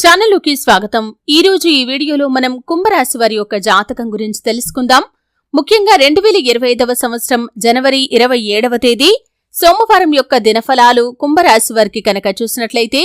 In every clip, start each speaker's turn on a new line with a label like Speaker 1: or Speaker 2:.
Speaker 1: ఛానల్లోకి స్వాగతం. ఈ రోజు ఈ వీడియోలో మనం కుంభరాశి వారి యొక్క జాతకం గురించి తెలుసుకుందాం. ముఖ్యంగా రెండు వేల ఇరవై ఐదవ సంవత్సరం జనవరి ఇరవై ఏడవ తేదీ సోమవారం యొక్క దినఫలాలు కుంభరాశి వారికి కనుక చూసినట్లయితే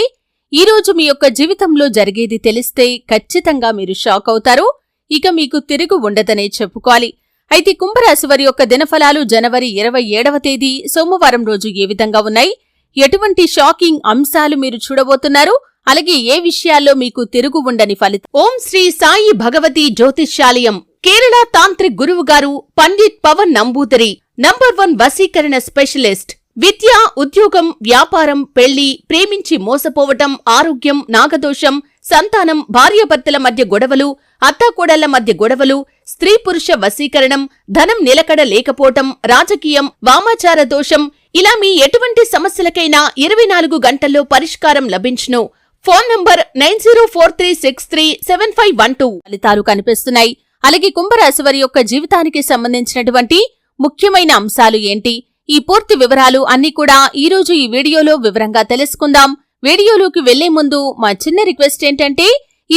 Speaker 1: ఈ రోజు మీ యొక్క జీవితంలో జరిగేది తెలిస్తే ఖచ్చితంగా మీరు షాక్ అవుతారు. ఇక మీకు తిరుగు ఉండదనే చెప్పుకోవాలి. అయితే కుంభరాశి వారి యొక్క దినఫలాలు జనవరి ఇరవై ఏడవ తేదీ సోమవారం రోజు ఏ విధంగా ఉన్నాయి? ఎటువంటి షాకింగ్ అంశాలు మీరు చూడబోతున్నారు? అలాగే ఏ విషయాల్లో మీకు తిరుగు ఉండని ఫలితం? ఓం శ్రీ సాయి భగవతి జ్యోతిష్యాలయం కేరళ తాంత్రిక్ గురువు గారు పండిత్ పవన్ నంబూదరి నంబర్ వన్ వశీకరణ స్పెషలిస్ట్ విద్య ఉద్యోగం వ్యాపారం పెళ్ళి ప్రేమించి మోసపోవటం ఆరోగ్యం నాగదోషం సంతానం భార్యాభర్తల మధ్య గొడవలు అత్తాకోడళ్ళ మధ్య గొడవలు స్త్రీ పురుష వశీకరణం ధనం నిలకడ లేకపోవటం రాజకీయం వామాచార దోషం ఇలా మీ ఎటువంటి సమస్యలకైనా ఇరవై నాలుగు గంటల్లో పరిష్కారం లభించును. Phone number nine zero four three six three seven five one two. ఫలితాలు కనిపిస్తున్నాయి. అలాగే కుంభరాశి వారి యొక్క జీవితానికి సంబంధించినటువంటి ముఖ్యమైన అంశాలు ఏంటి? ఈ పూర్తి వివరాలు అన్ని కూడా ఈ రోజు ఈ వీడియోలో వివరంగా తెలుసుకుందాం. వీడియోలోకి వెళ్ళే ముందు మా చిన్న రిక్వెస్ట్ ఏంటంటే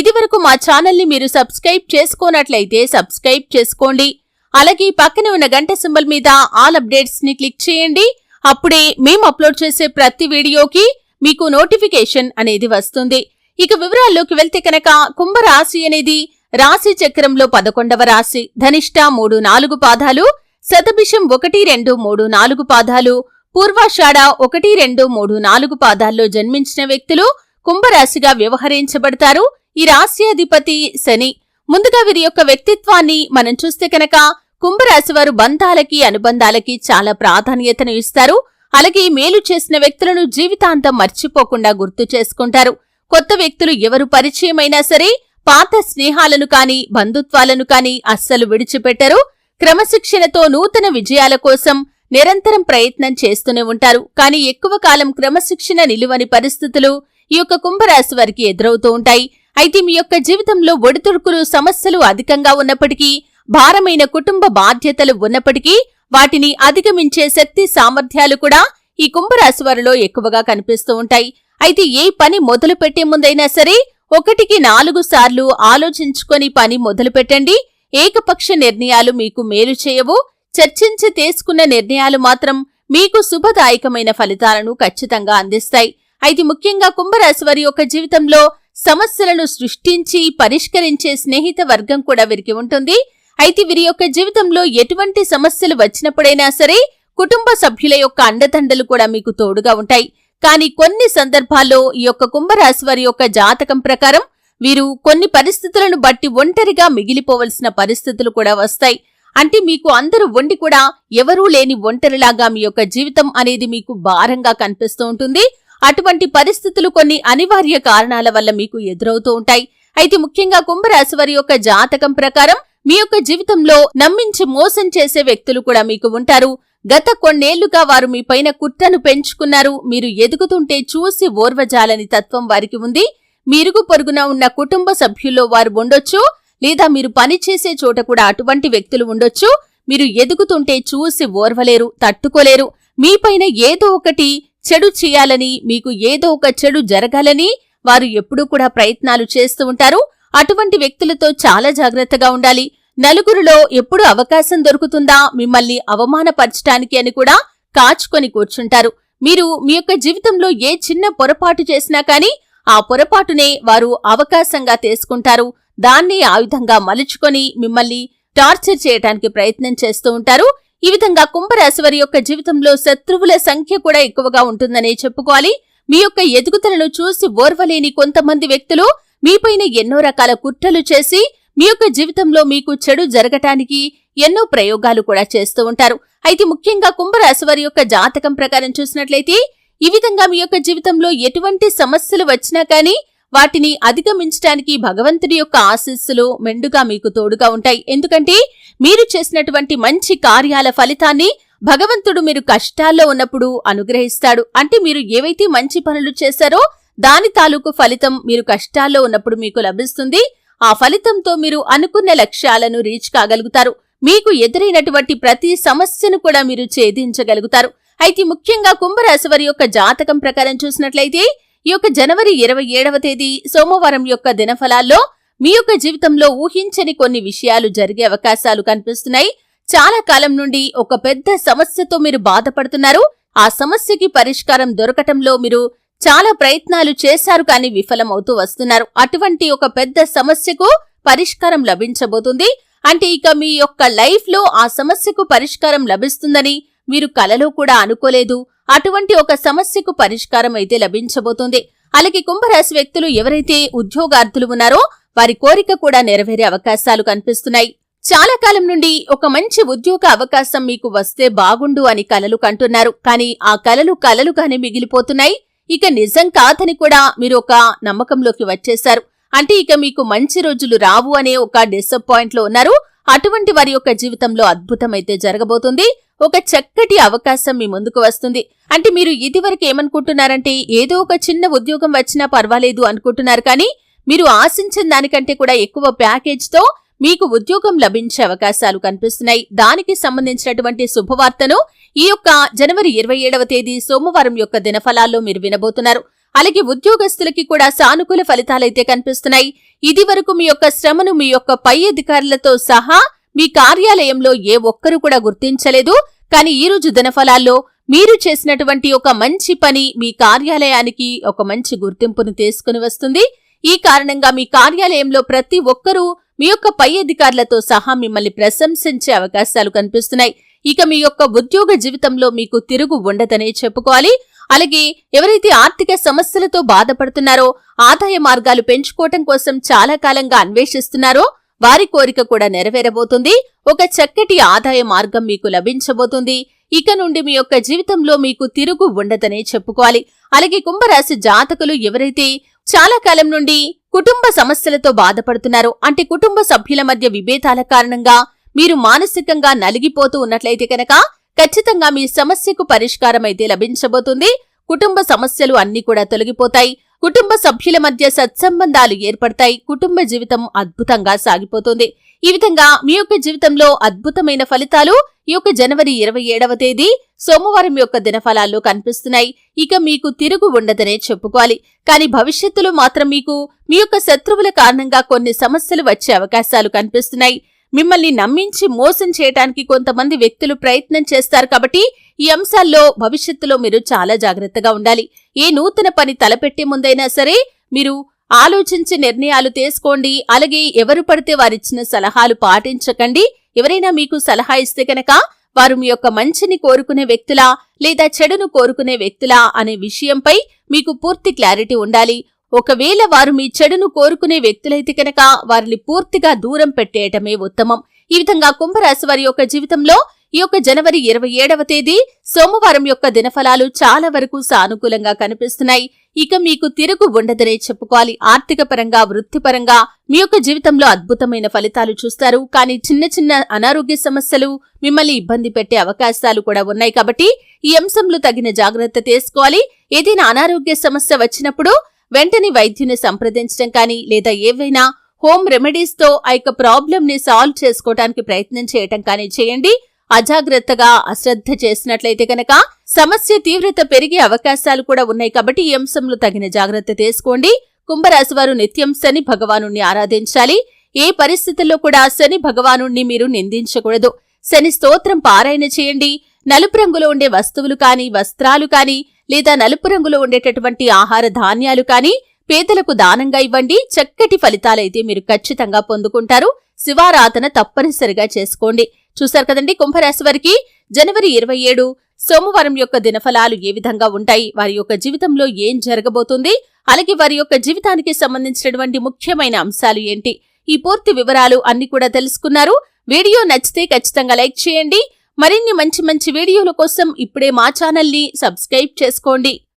Speaker 1: ఇదివరకు మా ఛానల్ని మీరు సబ్స్క్రైబ్ చేసుకోనట్లయితే సబ్స్క్రైబ్ చేసుకోండి. అలాగే పక్కనే ఉన్న గంట సింబల్ మీద ఆల్ అప్డేట్స్ని క్లిక్ చేయండి. అప్పుడే మేము అప్లోడ్ చేసే ప్రతి వీడియోకి మీకు నోటిఫికేషన్ అనేది వస్తుంది. ఇక వివరాల్లోకి వెళ్తే కనుక కుంభరాశి అనేది రాశి చక్రంలో పదకొండవ రాశి. ధనిష్ట మూడు నాలుగు పాదాలు శతభిషం ఒకటి రెండు మూడు నాలుగు పాదాలు పూర్వాషాఢ ఒకటి రెండు మూడు నాలుగు పాదాల్లో జన్మించిన వ్యక్తులు కుంభరాశిగా వ్యవహరించబడతారు. ఈ రాశ్యాధిపతి శని. ముందుగా వీరి యొక్క వ్యక్తిత్వాన్ని మనం చూస్తే కనుక కుంభరాశి వారు బంధాలకి అనుబంధాలకి చాలా ప్రాధాన్యతను ఇస్తారు. అలాగే మేలు చేసిన వ్యక్తులను జీవితాంతం మర్చిపోకుండా గుర్తు చేసుకుంటారు. కొత్త వ్యక్తులు ఎవరు పరిచయమైనా సరే పాత స్నేహాలను కానీ బంధుత్వాలను కానీ అస్సలు విడిచిపెట్టరు. క్రమశిక్షణతో నూతన విజయాల కోసం నిరంతరం ప్రయత్నం చేస్తూనే ఉంటారు. కానీ ఎక్కువ కాలం క్రమశిక్షణ నిలువని పరిస్థితులు ఈ యొక్క కుంభరాశి వారికి ఎదురవుతూ ఉంటాయి. అయితే మీ యొక్క జీవితంలో ఒడిదుడుకులు సమస్యలు అధికంగా ఉన్నప్పటికీ భారమైన కుటుంబ బాధ్యతలు ఉన్నప్పటికీ వాటిని అధిగమించే శక్తి సామర్థ్యాలు కూడా ఈ కుంభరాశి వారిలో ఎక్కువగా కనిపిస్తూ ఉంటాయి. అయితే ఏ పని మొదలు పెట్టే ముందైనా సరే ఒకటికి నాలుగు సార్లు ఆలోచించుకొని పని మొదలు పెట్టండి ఏకపక్ష నిర్ణయాలు మీకు మేలు చేయవు. చర్చించి తీసుకున్న నిర్ణయాలు మాత్రం మీకు శుభదాయకమైన ఫలితాలను ఖచ్చితంగా అందిస్తాయి. అయితే ముఖ్యంగా కుంభరాశి వారి యొక్క జీవితంలో సమస్యలను సృష్టించి పరిష్కరించే స్నేహిత వర్గం కూడా వీరికి ఉంటుంది. అయితే వీరి యొక్క జీవితంలో ఎటువంటి సమస్యలు వచ్చినప్పుడైనా సరే కుటుంబ సభ్యుల యొక్క అండదండలు కూడా మీకు తోడుగా ఉంటాయి. కానీ కొన్ని సందర్భాల్లో ఈ యొక్క కుంభరాశి వారి యొక్క జాతకం ప్రకారం వీరు కొన్ని పరిస్థితులను బట్టి ఒంటరిగా మిగిలిపోవలసిన పరిస్థితులు కూడా వస్తాయి. అంటే మీకు అందరూ వండి కూడా ఎవరూ లేని ఒంటరిలాగా మీ యొక్క జీవితం అనేది మీకు భారంగా కనిపిస్తూ ఉంటుంది. అటువంటి పరిస్థితులు కొన్ని అనివార్య కారణాల వల్ల మీకు ఎదురవుతూ ఉంటాయి. అయితే ముఖ్యంగా కుంభరాశి వారి యొక్క జాతకం ప్రకారం మీ యొక్క జీవితంలో నమ్మించి మోసం చేసే వ్యక్తులు కూడా మీకు ఉంటారు. గత కొన్నేళ్ళుగా వారు మీ పైన కుట్రను పెంచుకున్నారు. మీరు ఎదుగుతుంటే చూసి ఓర్వజాలని తత్వం వారికి ఉంది. మీరుగు పొరుగున ఉన్న కుటుంబ సభ్యుల్లో వారు ఉండొచ్చు. లేదా మీరు పనిచేసే చోట కూడా అటువంటి వ్యక్తులు ఉండొచ్చు. మీరు ఎదుగుతుంటే చూసి ఓర్వలేరు తట్టుకోలేరు. మీపైన ఏదో ఒకటి చెడు చేయాలని మీకు ఏదో ఒక చెడు జరగాలని వారు ఎప్పుడూ కూడా ప్రయత్నాలు చేస్తూ ఉంటారు. అటువంటి వ్యక్తులతో చాలా జాగ్రత్తగా ఉండాలి. నలుగురిలో ఎప్పుడు అవకాశం దొరుకుతుందా? మిమ్మల్ని అవమానపరచటానికి అని కూడా కాచుకొని కూర్చుంటారు. మీరు మీ యొక్క జీవితంలో ఏ చిన్న పొరపాటు చేసినా కానీ ఆ పొరపాటునే వారు అవకాశంగా తీసుకుంటారు. దాన్ని ఆయుధంగా మలుచుకొని మిమ్మల్ని టార్చర్ చేయడానికి ప్రయత్నం చేస్తూ ఉంటారు. ఈ విధంగా కుంభరాశి వారి యొక్క జీవితంలో శత్రువుల సంఖ్య కూడా ఎక్కువగా ఉంటుందనే చెప్పుకోవాలి. మీ యొక్క ఎదుగుదలను చూసి ఓర్వలేని కొంతమంది వ్యక్తులు మీపైన ఎన్నో రకాల కుట్రలు చేసి మీ యొక్క జీవితంలో మీకు చెడు జరగటానికి ఎన్నో ప్రయోగాలు కూడా చేస్తూ ఉంటారు. అయితే ముఖ్యంగా కుంభరాశి వారి యొక్క జాతకం ప్రకారం చూసినట్లయితే ఈ విధంగా మీ యొక్క జీవితంలో ఎటువంటి సమస్యలు వచ్చినా కానీ వాటిని అధిగమించడానికి భగవంతుడి యొక్క ఆశీస్సులు మెండుగా మీకు తోడుగా ఉంటాయి. ఎందుకంటే మీరు చేసినటువంటి మంచి కార్యాల ఫలితాన్ని భగవంతుడు మీరు కష్టాల్లో ఉన్నప్పుడు అనుగ్రహిస్తాడు. అంటే మీరు ఏవైతే మంచి పనులు చేశారో దాని తాలూకు ఫలితం మీరు కష్టాల్లో ఉన్నప్పుడు మీకు లభిస్తుంది. ఆ ఫలితంతో మీరు అనుకున్న లక్ష్యాలను రీచ్ కాగలుగుతారు. మీకు ఎదురైనటువంటి ప్రతి సమస్యను కూడా మీరు ఛేదించగలుగుతారు. అయితే ముఖ్యంగా కుంభరాశి వారి యొక్క జాతకం ప్రకారం చూసినట్లయితే ఈ యొక్క జనవరి ఇరవై ఏడవ తేదీ సోమవారం యొక్క దినఫలాల్లో మీ యొక్క జీవితంలో ఊహించని కొన్ని విషయాలు జరిగే అవకాశాలు కనిపిస్తున్నాయి. చాలా కాలం నుండి ఒక పెద్ద సమస్యతో మీరు బాధపడుతున్నారు. ఆ సమస్యకి పరిష్కారం దొరకటంలో మీరు చాలా ప్రయత్నాలు చేశారు కానీ విఫలమవుతూ వస్తున్నారు. అటువంటి ఒక పెద్ద సమస్యకు పరిష్కారం లభించబోతుంది. అంటే ఇక మీ యొక్క లైఫ్లో ఆ సమస్యకు పరిష్కారం లభిస్తుందని మీరు కలలో కూడా అనుకోలేదు. అటువంటి ఒక సమస్యకు పరిష్కారం అయితే లభించబోతుంది. అలాగే కుంభరాశి వ్యక్తులు ఎవరైతే ఉద్యోగార్థులు ఉన్నారో వారి కోరిక కూడా నెరవేరే అవకాశాలు కనిపిస్తున్నాయి. చాలా కాలం నుండి ఒక మంచి ఉద్యోగ అవకాశం మీకు వస్తే బాగుండు అని కలలు కంటున్నారు. కానీ ఆ కలలు కలలుగానే మిగిలిపోతున్నాయి. ఇక నిజం కాదని కూడా మీరు ఒక నమ్మకంలోకి వచ్చేశారు. అంటే ఇక మీకు మంచి రోజులు రావు అనే ఒక డిసప్పాయింట్లో ఉన్నారు. అటువంటి వారి యొక్క జీవితంలో అద్భుతం అయితే జరగబోతుంది. ఒక చక్కటి అవకాశం మీ ముందుకు వస్తుంది. అంటే మీరు ఇదివరకు ఏమనుకుంటున్నారంటే ఏదో ఒక చిన్న ఉద్యోగం వచ్చినా పర్వాలేదు అనుకుంటున్నారు కానీ మీరు ఆశించిన దానికంటే కూడా ఎక్కువ ప్యాకేజ్తో మీకు ఉద్యోగం లభించే అవకాశాలు కనిపిస్తున్నాయి. దానికి సంబంధించినటువంటి శుభవార్తను ఈ యొక్క జనవరి ఇరవై ఏడవ తేదీ సోమవారం యొక్క దినఫలాల్లో మీరు వినబోతున్నారు. అలాగే ఉద్యోగస్తులకి కూడా సానుకూల ఫలితాలైతే కనిపిస్తున్నాయి. ఇది వరకు మీ యొక్క శ్రమను మీ యొక్క పై అధికారులతో సహా మీ కార్యాలయంలో ఏ ఒక్కరూ కూడా గుర్తించలేదు. కానీ ఈ రోజు దినఫలాల్లో మీరు చేసినటువంటి ఒక మంచి పని మీ కార్యాలయానికి ఒక మంచి గుర్తింపును తీసుకుని వస్తుంది. ఈ కారణంగా మీ కార్యాలయంలో ప్రతి ఒక్కరూ మీ యొక్క పై అధికారులతో సహా మిమ్మల్ని ప్రశంసించే అవకాశాలు కనిపిస్తున్నాయి. ఇక మీ యొక్క ఉద్యోగ జీవితంలో మీకు తిరుగు ఉండదనే చెప్పుకోవాలి. అలాగే ఎవరైతే ఆర్థిక సమస్యలతో బాధపడుతున్నారో ఆదాయ మార్గాలు పెంచుకోవటం కోసం చాలా కాలంగా అన్వేషిస్తున్నారో వారి కోరిక కూడా నెరవేరబోతుంది. ఒక చక్కటి ఆదాయ మార్గం మీకు లభించబోతుంది. ఇక నుండి మీ యొక్క జీవితంలో మీకు తిరుగు ఉండదనే చెప్పుకోవాలి. అలాగే కుంభరాశి జాతకులు ఎవరైతే చాలా కాలం నుండి కుటుంబ సమస్యలతో బాధపడుతున్నారు. అంటే కుటుంబ సభ్యుల మధ్య విభేదాల కారణంగా మీరు మానసికంగా నలిగిపోతూ ఉన్నట్లయితే కనుక ఖచ్చితంగా మీ సమస్యకు పరిష్కారం అయితే లభించబోతుంది. కుటుంబ సమస్యలు అన్ని కూడా తొలగిపోతాయి. కుటుంబ సభ్యుల మధ్య సత్సంబంధాలు ఏర్పడతాయి. కుటుంబ జీవితం అద్భుతంగా సాగిపోతుంది. ఈ విధంగా మీ యొక్క జీవితంలో అద్భుతమైన ఫలితాలు ఈ యొక్క జనవరి ఇరవై ఏడవ తేదీ సోమవారం యొక్క దినఫలాల్లో కనిపిస్తున్నాయి. ఇక మీకు తిరుగు ఉండదనే చెప్పుకోవాలి. కానీ భవిష్యత్తులో మాత్రం మీకు మీ యొక్క శత్రువుల కారణంగా కొన్ని సమస్యలు వచ్చే అవకాశాలు కనిపిస్తున్నాయి. మిమ్మల్ని నమ్మించి మోసం చేయటానికి కొంతమంది వ్యక్తులు ప్రయత్నం చేస్తారు కాబట్టి ఈ అంశాల్లో భవిష్యత్తులో మీరు చాలా జాగ్రత్తగా ఉండాలి. ఏ నూతన పని తలపెట్టే ముందైనా సరే మీరు ఆలోచించి నిర్ణయాలు తీసుకోండి. అలాగే ఎవరు పడితే వారిచ్చిన సలహాలు పాటించకండి. ఎవరైనా మీకు సలహా ఇస్తే కనుక వారు మీ యొక్క మంచిని కోరుకునే వ్యక్తులా లేదా చెడును కోరుకునే వ్యక్తులా అనే విషయంపై మీకు పూర్తి క్లారిటీ ఉండాలి. ఒకవేళ వారు మీ చెడును కోరుకునే వ్యక్తులైతే కనుక వారిని పూర్తిగా దూరం పెట్టేయటమే ఉత్తమం. ఈ విధంగా కుంభరాశి వారి యొక్క జీవితంలో ఈ యొక్క జనవరి ఇరవై ఏడవ తేదీ సోమవారం యొక్క దినఫలాలు చాలా వరకు సానుకూలంగా కనిపిస్తున్నాయి. ఇక మీకు తిరుగు ఉండదనే చెప్పుకోవాలి. ఆర్థిక పరంగా వృత్తిపరంగా మీ యొక్క జీవితంలో అద్భుతమైన ఫలితాలు చూస్తారు. కానీ చిన్న చిన్న అనారోగ్య సమస్యలు మిమ్మల్ని ఇబ్బంది పెట్టే అవకాశాలు కూడా ఉన్నాయి. కాబట్టి ఈ అంశంలో తగిన జాగ్రత్త తీసుకోవాలి. ఏదైనా అనారోగ్య సమస్య వచ్చినప్పుడు వెంటనే వైద్యుని సంప్రదించడం కానీ లేదా ఏవైనా హోమ్ రెమెడీస్తో ఆ యొక్క ప్రాబ్లం ని సాల్వ్ చేసుకోవడానికి ప్రయత్నం చేయటం కానీ చేయండి. అజాగ్రత్తగా అశ్రద్ధ చేసినట్లయితే కనుక సమస్య తీవ్రత పెరిగే అవకాశాలు కూడా ఉన్నాయి కాబట్టి ఈ అంశంలో తగిన జాగ్రత్త తీసుకోండి. కుంభరాశి వారు నిత్యం శని భగవాను ఆరాధించాలి. ఏ పరిస్థితుల్లో కూడా శని భగవాను మీరు నిందించకూడదు. శని స్తోత్రం పారాయణ చేయండి. నలుపు రంగులో ఉండే వస్తువులు కాని వస్త్రాలు కాని లేదా నలుపు రంగులో ఉండేటటువంటి ఆహార ధాన్యాలు కాని పేదలకు దానంగా ఇవ్వండి. చక్కటి ఫలితాలైతే మీరు ఖచ్చితంగా పొందుకుంటారు. శివారాధన తప్పనిసరిగా చేసుకోండి. చూశారు కదండి కుంభరాశి వారికి జనవరి ఇరవై ఏడు సోమవారం యొక్క దినఫలాలు ఏ విధంగా ఉంటాయి? వారి యొక్క జీవితంలో ఏం జరగబోతుంది? అలాగే వారి యొక్క జీవితానికి సంబంధించినటువంటి ముఖ్యమైన అంశాలు ఏంటి? ఈ పూర్తి వివరాలు అన్ని కూడా తెలుసుకున్నారు. వీడియో నచ్చితే ఖచ్చితంగా లైక్ చేయండి. మరిన్ని మంచి మంచి వీడియోల కోసం ఇప్పుడే మా ఛానల్ని సబ్స్క్రైబ్ చేసుకోండి.